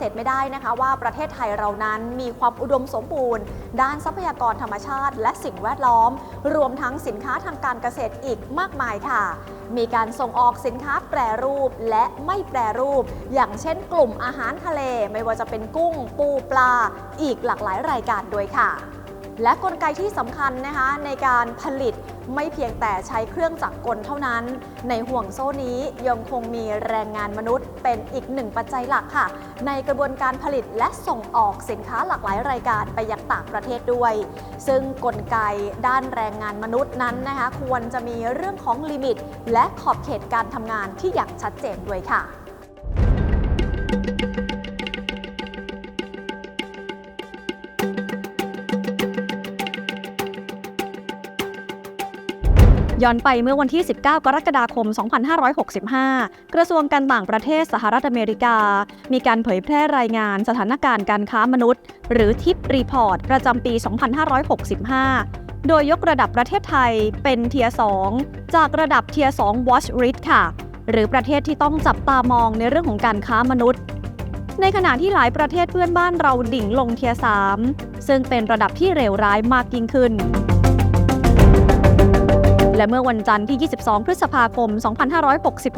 เสธไม่ได้นะคะว่าประเทศไทยเรานั้นมีความอุดมสมบูรณ์ ด้านทรัพยากรธรรมชาติ และสิ่งแวดล้อม รวมทั้งสินค้าทางการเกษตรอีกมากมายค่ะ มีการส่งออกสินค้าแปรรูปและไม่แปรรูป อย่างเช่นกลุ่มอาหารทะเล ไม่ว่าจะเป็นกุ้ง ปูปลา อีกหลากหลายรายการด้วยค่ะ และกลไกที่สำคัญนะคะในการผลิตไม่เพียงแต่ใช้เครื่องจักรกลเท่านั้น ในห่วงโซ่นี้ยังคงมีแรงงานมนุษย์ เป็นอีกหนึ่งปัจจัยหลักค่ะ ในกระบวนการผลิตและส่งออกสินค้าหลากหลายรายการไปยังต่างประเทศด้วย ซึ่งกลไกด้านแรงงานมนุษย์นั้นนะคะ ควรจะมีเรื่องของลิมิต และขอบเขตการทำงานที่อย่างชัดเจนด้วยค่ะ ย้อนไปเมื่อวันที่ 19 กรกฎาคม 2565 กระทรวงการต่างประเทศสหรัฐอเมริกา มีการเผยแพร่รายงานสถานการณ์การค้ามนุษย์ หรือทิปรีพอร์ตประจำปี 2565 โดยยกระดับประเทศไทยเป็นเทียร์2จากระดับเทียร์2 Watch List ค่ะ หรือประเทศที่ต้องจับตามองในเรื่องของการค้ามนุษย์ในขณะที่หลายประเทศเพื่อนบ้านเราดิ่งลงเทียร์3ซึ่งเป็นระดับที่เลวร้ายมากยิ่งขึ้น และเมื่อวันจันทร์ที่ 22 พฤษภาคม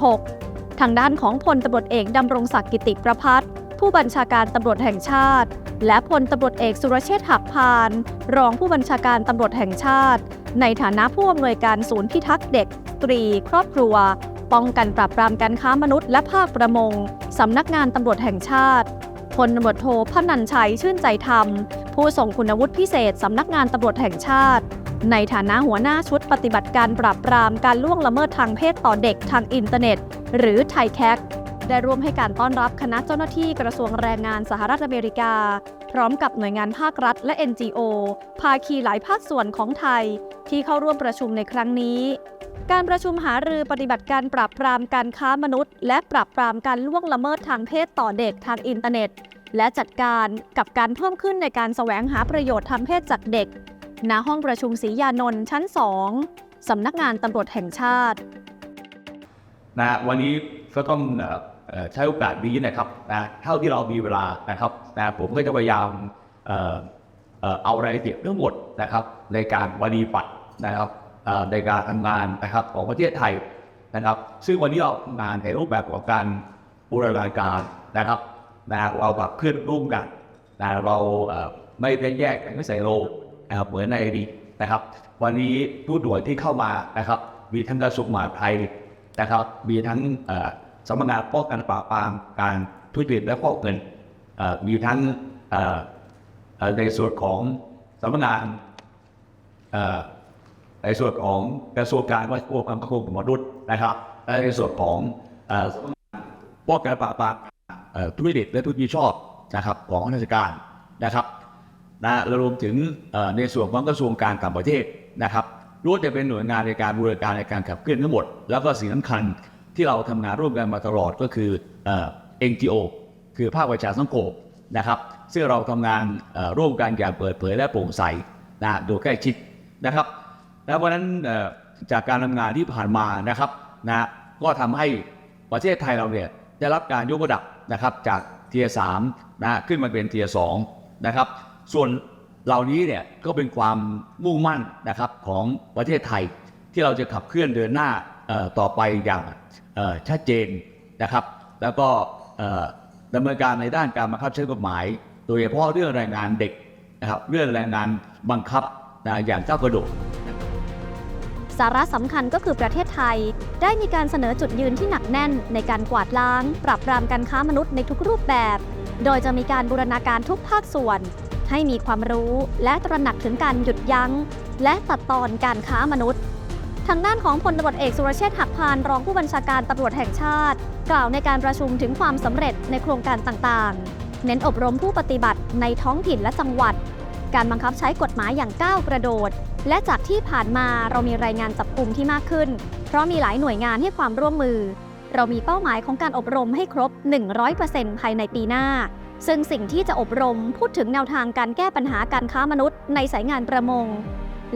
2566 ทางด้านของพลตำรวจเอกดำรงศักดิ์กิติประพัฒน์ผู้บัญชาการตำรวจแห่งชาติ และพลตำรวจเอกสุรเชษฐ์หักพาน รองผู้บัญชาการตำรวจแห่งชาติ ในฐานะผู้อำนวยการศูนย์พิทักษ์เด็ก ตรี ครอบครัว ป้องกันปราบปรามการค้ามนุษย์และภาคประมงสำนักงานตำรวจแห่งชาติพลตำรวจโทพนันชัยชื่นใจธรรม ผู้ส่งคุณวุฒิพิเศษสำนักงานตำรวจแห่งชาติ ในฐานะหัวหน้าชุดปฏิบัติการปราบปรามการล่วงละเมิดทางเพศต่อเด็กทางอินเทอร์เน็ต หรือไทยแคกได้ร่วมให้การต้อนรับคณะเจ้าหน้าที่กระทรวงแรงงานสหรัฐอเมริกา พร้อมกับหน่วยงานภาครัฐและ NGO ภาคีหลายภาคส่วนของไทย ที่เข้าร่วมประชุมในครั้งนี้ การประชุมหารือปฏิบัติการปราบปรามการค้ามนุษย์ และปราบปรามการล่วงละเมิดทางเพศต่อเด็กทางอินเทอร์เน็ต และจัดการกับการเพิ่มขึ้นในการแสวงหาประโยชน์ทางเพศจากเด็ก ณห้องประชุมศรียานนท์ชั้น 2 สำนักงานตำรวจแห่งชาตินะวันนี้ก็ต้องใช้โอกาสนี้นะครับนะเท่าที่เรามีเวลานะครับนะผมก็จะพยายามเออเอ่อเอารายละเอียดทั้งหมดนะครับในการปฏิบัตินะครับในการทำงานนะครับของประเทศไทยนะครับ ซึ่งวันนี้เราทำงานในรูปแบบของการบูรณาการนะครับนะเราแบบเคลื่อนร่วมกันนะเราไม่ได้แยกกันไม่ใส่โล นะครับเหมือนในอดีตนะครับ วันนี้ผู้ด่วนที่เข้ามานะครับ มีทั้งกระทรวงมหาดไทยนะครับ มีทั้งสำนักงานป้องกันปราบปรามการทุจริตและฟอกเงินมีทั้งในส่วนของสำนักงานในส่วนของกระทรวงการวัฒนธรรมคมมนุษย์นะครับและในส่วนของเอ่อกงานป้องกันปราบปรามทุจริตและทุจริตชอบนะครับของราชการนะครับ นะและรวมถึงในส่วนของกระทรวงการต่างประเทศนะครับล้วนแต่เป็นหน่วยงานในการบูรณาการในการขับเคลื่อนทั้งหมด แล้วก็สิ่งสำคัญที่เราทำงานร่วมกันมาตลอดก็คือเอ่อ NGO คือภาคประชาสังคมนะครับ ซึ่งเราทำงานร่วมกันอย่างเปิดเผยและโปร่งใสนะโดยใกล้ชิดนะครับ แล้ววันนั้นจากการทำงานที่ผ่านมานะครับนะก็ทำให้ประเทศไทยเราเนี่ยได้รับการยกระดับนะครับจากเทียร์สามนะขึ้นมาเป็นเทียร์สองนะครับ ส่วนเหล่านี้เนี่ยก็เป็นความมุ่งมั่นนะครับของประเทศไทยที่เราจะขับเคลื่อนเดินหน้าต่อไปอย่างชัดเจนนะครับ แล้วก็ดำเนินการในด้านการบังคับใช้กฎหมาย โดยเฉพาะเรื่องแรงงานเด็กนะครับเรื่องแรงงานบังคับนะอย่างก้ากระโดดสาระสำคัญก็คือประเทศไทย ได้มีการเสนอจุดยืนที่หนักแน่นในการกวาดล้าง ปราบปรามการค้ามนุษย์ในทุกรูปแบบ โดยจะมีการบูรณาการทุกภาคส่วน ให้มีความรู้และตระหนักถึงการหยุดยั้ง และตัดตอนการค้ามนุษย์ ทางด้านของพลตำรวจเอกสุรเชษฐ์หักพานรองผู้บัญชาการตำรวจแห่งชาติ กล่าวในการประชุมถึงความสำเร็จในโครงการต่างๆ เน้นอบรมผู้ปฏิบัติในท้องถิ่นและจังหวัด การบังคับใช้กฎหมายอย่างก้าวกระโดด และจากที่ผ่านมาเรามีรายงานจับกลุ่มที่มากขึ้น เพราะมีหลายหน่วยงานให้ความร่วมมือ เรามีเป้าหมายของการอบรมให้ครบ 100%ภายในปีหน้า ซึ่งสิ่งที่จะอบรมพูดถึงแนวทางการแก้ปัญหาการค้ามนุษย์ในสายงานประมง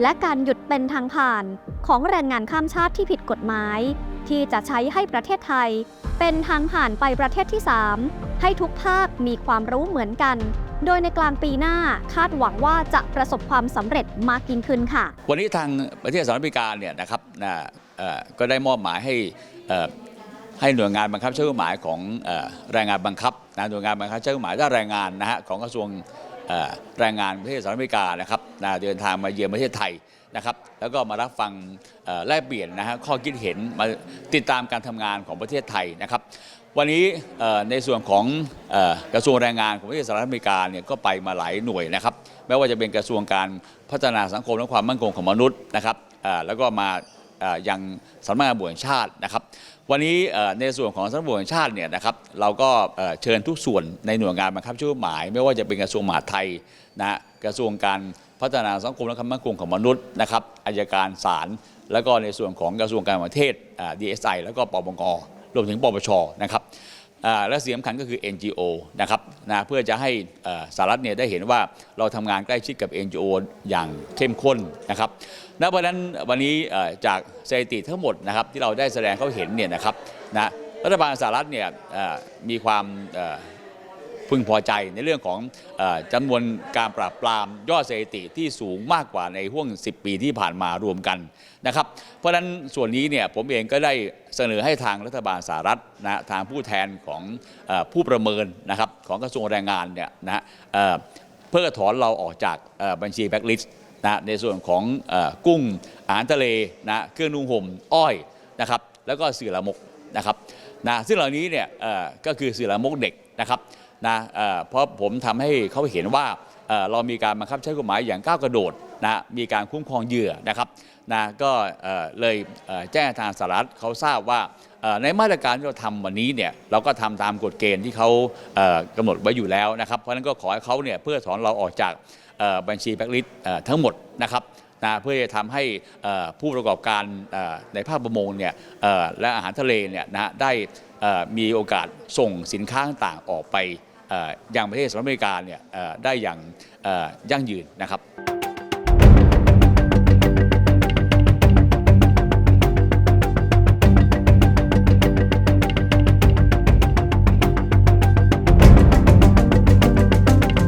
และการหยุดเป็นทางผ่านของแรงงานข้ามชาติที่ผิดกฎหมาย ที่จะใช้ให้ประเทศไทย เป็นทางผ่านไปประเทศที่ 3 ให้ทุกภาคมีความรู้เหมือนกันโดยในกลางปีหน้าคาดหวังว่าจะประสบความสำเร็จมากยิ่งขึ้นค่ะ วันนี้ทางประเทศสหรัฐอเมริกาเนี่ยนะครับนะก็ได้มอบหมายให้ให้หน่วยงานบังคับใช้กฎหมายของแรงงานบังคับ นะหน่วยงานบังคับใช้กฎหมายด้านแรงงานนะฮะของกระทรวงแรงงานประเทศสหรัฐอเมริกานะครับนะเดินทางมาเยือนประเทศไทยนะครับ แล้วก็มารับฟังแลกเปลี่ยนนะฮะข้อคิดเห็นมาติดตามการทำงานของประเทศไทยนะครับ วันนี้ในส่วนของกระทรวงแรงงานของประเทศสหรัฐอเมริกาเนี่ยก็ไปมาหลายหน่วยนะครับไม่ว่าจะเป็นกระทรวงการพัฒนาสังคมและความมั่นคงของมนุษย์นะครับแล้วก็มาเอ่อยังสำนักงานตำรวจแห่งชาตินะครับ วันนี้ในส่วนของสำนักงานตำรวจแห่งชาติเนี่ยนะครับเราก็เชิญทุกส่วนในหน่วยงานบังคับใช้กฎหมาย ไม่ว่าจะเป็นกระทรวงมหาดไทยนะกระทรวงการพัฒนาสังคมและความมั่นคงของมนุษย์นะครับอายการศาลแล้วก็ในส่วนของกระทรวงการต่างประเทศอ่า DSI แล้วก็ปปงรวมถึงปปชนะครับ และเสียงสำคัญก็คือ NGO นะครับนะเพื่อจะให้สหรัฐเนี่ยได้เห็นว่าเราทำงานใกล้ชิดกับ NGO อย่างเข้มข้นนะครับณเพราะนั้นวันนี้จากสถิติทั้งหมดนะครับที่เราได้แสดงเขาเห็นเนี่ยนะครับนะรัฐบาลสหรัฐเนี่ยมีความ พึงพอใจในเรื่องของออจำนวนการปราบปรามยอดสถิติที่สูงมากกว่าในห่วง 10 ปีที่ผ่านมารวมกันนะครับ เพราะฉะนั้นส่วนนี้เนี่ยผมเองก็ได้เสนอให้ทางรัฐบาลสหรัฐนะทางผู้แทนของอผู้ประเมินนะครับของกระทรวงแรงงานเนี่ยนะเพื่อถอนเราออกจากบัญชีแบ็กลิสต์นะในส่วนของอกุ้งอาหารทะเลนะเครื่องนุ่งห่มอ้อยนะครับแล้วก็สื่อละมกนะครับนะซึ่งเหล่านี้เนี่ยก็คือสื่อละมกเด็กนะครับ นะเเพราะผมทำให้เขาเห็นว่าเเรามีการบังคับใช้กฎหมายอย่างก้าวกระโดดนะมีการคุ้มครองเหยื่อนะครับนะก็เเลยเแจ้งทางสหรัฐเขาทราบว่าในมาตรการที่เราทำวันนี้เนี่ยเราก็ทำตามกฎเกณฑ์ที่เขาเอ่อกำหนดไว้อยู่แล้วนะครับ เพราะฉะนั้นก็ขอให้เขาเนี่ยเพื่อถอนเราออกจากบัญชีแบ็กลิสต์ทั้งหมดนะครับนะเพื่อจะทำให้ผู้ประกอบการในภาคประมงเนี่ยและอาหารทะเลเนี่ยนะฮะได้มีโอกาสส่งสินค้าต่างออกไป อย่างประเทศสหรัฐอเมริกาเนี่ยได้อย่างยั่งยืนนะครับ